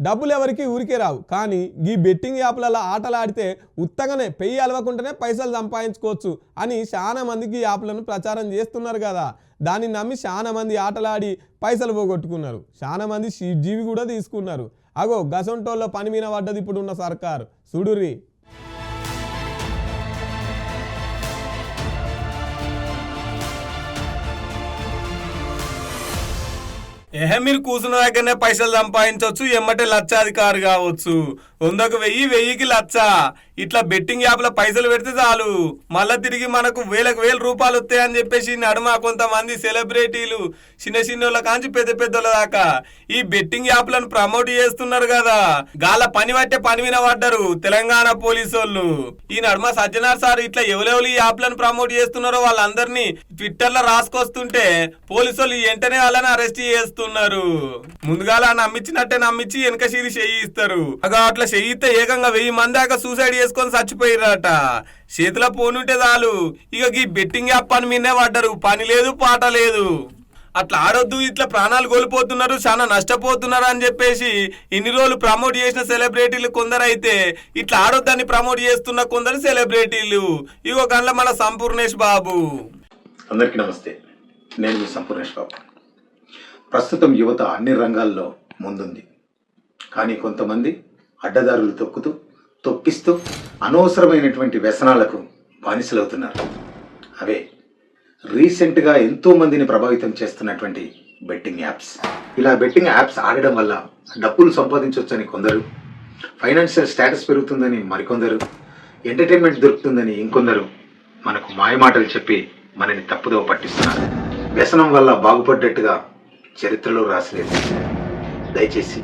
డబ్బులు ఎవరికి ఊరికే రావు. కానీ ఈ బెట్టింగ్ యాప్లలో ఆటలు ఆడితే ఉత్తగానే పెయ్యి అలవకుండానే పైసలు సంపాదించుకోవచ్చు అని చాలా మందికి ఈ యాప్లను ప్రచారం చేస్తున్నారు కదా. దాన్ని నమ్మి చాలా మంది ఆటలాడి పైసలు పోగొట్టుకున్నారు. చాలా మంది షీ- జీవి కూడా తీసుకున్నారు. అగో గసంటోళ్ళ పని మీద పడ్డది ఇప్పుడు ఉన్న సర్కారు. సుడురి ఏహే మీరు కూర్చున్న దగ్గరనే పైసలు సంపాదించవచ్చు ఎమ్మటే లక్షాధికారి కావచ్చు. వందకు వెయ్యి వెయ్యికి లచ్చ ఇట్లా బెట్టింగ్ యాప్ల పైసలు పెడితే చాలు. మళ్ళీ తిరిగి మనకు వేలకు వేల రూపాయలు వస్తాయని చెప్పేసి నడుమ కొంతమంది సెలబ్రిటీలు చిన్న చిన్నోళ్ళ కాంచి పెద్ద పెద్దోళ్ళ దాకా ఈ బెట్టింగ్ యాప్లను ప్రమోట్ చేస్తున్నారు కదా. గాల పని పట్టే పని విన పడ్డారు తెలంగాణ పోలీసు వాళ్ళు ఈ నడుమ సజ్జనార్ సార్ ఇట్లా ఎవరెవరు ఈ యాప్లను ప్రమోట్ చేస్తున్నారో వాళ్ళందరినీ ట్విట్టర్లో రాసుకొస్తుంటే పోలీసు వాళ్ళు వెంటనే వాళ్ళని అరెస్ట్ చేస్తున్నారు. ముందుగా నమ్మించినట్టే నమ్మించి వెనక సిరి చేయిస్తారు. అట్లా చేయిస్తే ఏకంగా వెయ్యి మంది దాకా సూసైడ్ చేసుకొని చచ్చిపోయిరట చేతిలో పోనుంటే చాలు. ఇక ఈ బెట్టింగ్ యాప్ పని మీదే పడ్డారు. పని లేదు పాట లేదు. అట్లా ఆడొద్దు ఇట్లా ప్రాణాలు కోల్పోతున్నారు చాలా నష్టపోతున్నారు అని చెప్పేసి ఇన్ని రోజులు ప్రమోట్ చేసిన సెలబ్రిటీలు కొందరైతే ఇట్లా ఆడొద్దని ప్రమోట్ చేస్తున్న కొందరు సెలబ్రిటీలు. ఇగో గండ్ల మన సంపూర్ణేష్ బాబు. అందరికీ నమస్తే. నేను మీ సంపూర్ణేష్ బాబు. ప్రస్తుతం యువత అన్ని రంగాల్లో ముందుంది. కానీ కొంతమంది అడ్డదారులు తొక్కుతూ తొప్పిస్తూ అనవసరమైనటువంటి వ్యసనాలకు బానిసలవుతున్నారు. అవే రీసెంట్గా ఎంతో మందిని ప్రభావితం చేస్తున్నటువంటి బెట్టింగ్ యాప్స్. ఇలా బెట్టింగ్ యాప్స్ ఆడడం వల్ల డబ్బులు సంపాదించవచ్చని కొందరు ఫైనాన్షియల్ స్టేటస్ పెరుగుతుందని మరికొందరు ఎంటర్టైన్మెంట్ దొరుకుతుందని ఇంకొందరు మనకు మాయమాటలు చెప్పి మనని తప్పుదో పట్టిస్తున్నారు. వ్యసనం వల్ల బాగుపడ్డట్టుగా చరిత్రలో రాసలేదు. దయచేసి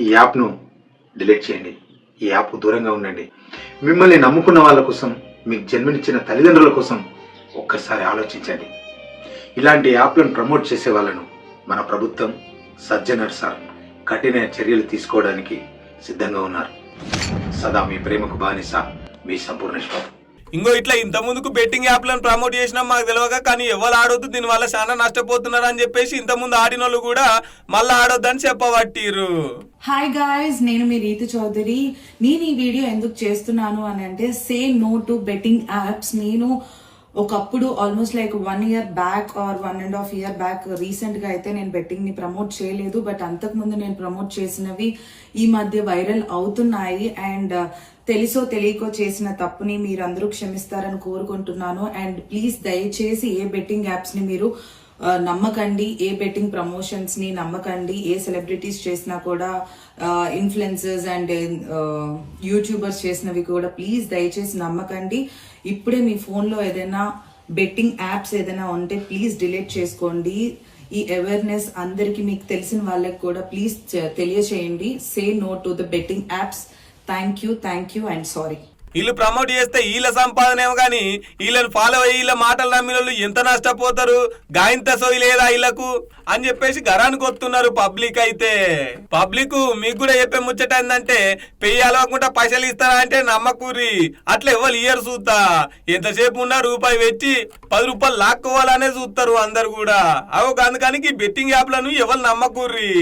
ఈ యాప్ను డిలీట్ చేయండి. ఈ యాప్ దూరంగా ఉండండి. మిమ్మల్ని నమ్ముకున్న వాళ్ళ కోసం మీకు జన్మనిచ్చిన తల్లిదండ్రుల కోసం ఒక్కసారి ఆలోచించండి. ఇలాంటి యాప్లను ప్రమోట్ చేసే వాళ్ళను మన ప్రభుత్వం సజ్జనర్ సార్ కఠిన చర్యలు తీసుకోవడానికి సిద్ధంగా ఉన్నారు. సదా మీ ప్రేమకు బానిస మీ సంపూర్ణేశ్వర్ ఇంకో ఇట్లా ఇంత ముందుకు బెట్టింగ్ యాప్లను ప్రమోట్ చేసినా మాకు తెలియక కానీ ఎవరు ఆడొద్దు దీని వల్ల చాలా నష్టపోతున్నారు అని చెప్పేసి ఇంత ముందు ఆడిన వాళ్ళు కూడా మళ్ళీ ఆడొద్దని చెప్పబట్టిర్రు. హాయ్ గాయస్ నేను మీ రీతి చౌదరి. నేను ఈ వీడియో ఎందుకు చేస్తున్నాను అని అంటే say no to betting apps నేను ఒకప్పుడు almost like one year back or one and half year back రీసెంట్గా అయితే నేను బెట్టింగ్ని ప్రమోట్ చేయలేదు. బట్ అంతకుముందు నేను ప్రమోట్ చేసినవి ఈ మధ్య వైరల్ అవుతున్నాయి. అండ్ uh, తెలుసో తెలియకో చేసిన తప్పుని మీరందరూ క్షమిస్తారని కోరుకుంటున్నాను. అండ్ ప్లీజ్ దయచేసి ఏ బెట్టింగ్ యాప్స్ని మీరు నమ్మకండి ఏ బెట్టింగ్ ప్రమోషన్స్ని నమ్మకండి ఏ సెలబ్రిటీస్ చేసినా కూడా ఇన్ఫ్లుయెన్సర్స్ అండ్ యూట్యూబర్స్ చేసినవి కూడా ప్లీజ్ దయచేసి నమ్మకండి. ఇప్పుడే మీ ఫోన్లో ఏదైనా బెట్టింగ్ యాప్స్ ఏదైనా ఉంటే ప్లీజ్ డిలీట్ చేసుకోండి. ఈ అవేర్నెస్ అందరికి మీకు తెలిసిన వాళ్ళకి కూడా ప్లీజ్ తెలియచేయండి. Say no to the betting apps thank you thank you and sorry వీళ్ళు ప్రమోట్ చేస్తే వీళ్ళ సంపాదన ఏమో కానీ వీళ్ళని ఫాలో అయ్యి వీళ్ళ మాటలు నమ్మిన వాళ్ళు ఎంత నష్టపోతారు? గాయంత సోయి లేదా వీళ్ళకు అని చెప్పేసి గరానికి వస్తున్నారు పబ్లిక్ అయితే. పబ్లిక్ మీకు కూడా చెప్పే ముచ్చట ఏంటంటే పెయ్యి అలవకుండా పైసలు ఇస్తారా అంటే నమ్మకూరి. అట్లా ఎవరు ఇయర్ చూస్తా ఎంతసేపు ఉన్నా రూపాయి పెట్టి పది రూపాయలు లాక్కోవాలనే చూస్తారు అందరు కూడా. అవు అందుకని బెట్టింగ్ యాప్లను ఎవరు నమ్మకూర్రి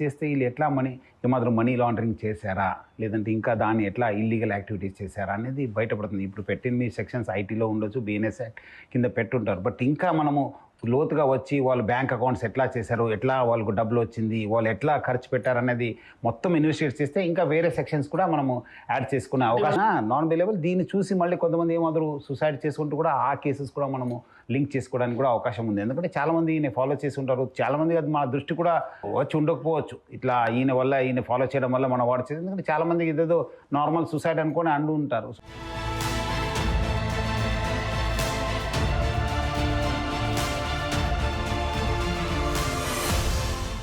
చేస్తే వీళ్ళు ఎట్లా మనీ? ఏమాత్రం మనీ లాండరింగ్ చేశారా? లేదంటే ఇంకా దాన్ని ఎట్లా ఇల్లీగల్ యాక్టివిటీస్ చేశారా అనేది బయటపడుతుంది. ఇప్పుడు పెట్టిన సెక్షన్స్ ఐటీలో ఉండొచ్చు బిఎన్ఎస్ యాక్ట్ కింద పెట్టుంటారు. బట్ ఇంకా మనము లోతుగా వచ్చి వాళ్ళ బ్యాంక్ అకౌంట్స్ ఎట్లా చేశారు ఎట్లా వాళ్ళకు డబ్బులు వచ్చింది వాళ్ళు ఎట్లా ఖర్చు పెట్టారు అనేది మొత్తం ఇన్వెస్టిగేట్ చేస్తే ఇంకా వేరే సెక్షన్స్ కూడా మనము యాడ్ చేసుకునే అవకాశం. నాన్ అవైలబుల్ దీన్ని చూసి మళ్ళీ కొంతమంది ఏమాత్రం సూసైడ్ చేసుకుంటూ కూడా ఆ కేసెస్ కూడా మనము లింక్ చేసుకోవడానికి కూడా అవకాశం ఉంది. ఎందుకంటే చాలా మంది ఈయన ఫాలో చేసి ఉంటారు. చాలా మంది అది మన దృష్టి కూడా వచ్చి ఉండకపోవచ్చు. ఇట్లా ఈయన వల్ల ఈయన ఫాలో చేయడం వల్ల మన వాడు చేసి ఎందుకంటే చాలా మంది ఇదేదో నార్మల్ సూసైడ్ అనుకొని అంటూ ఉంటారు.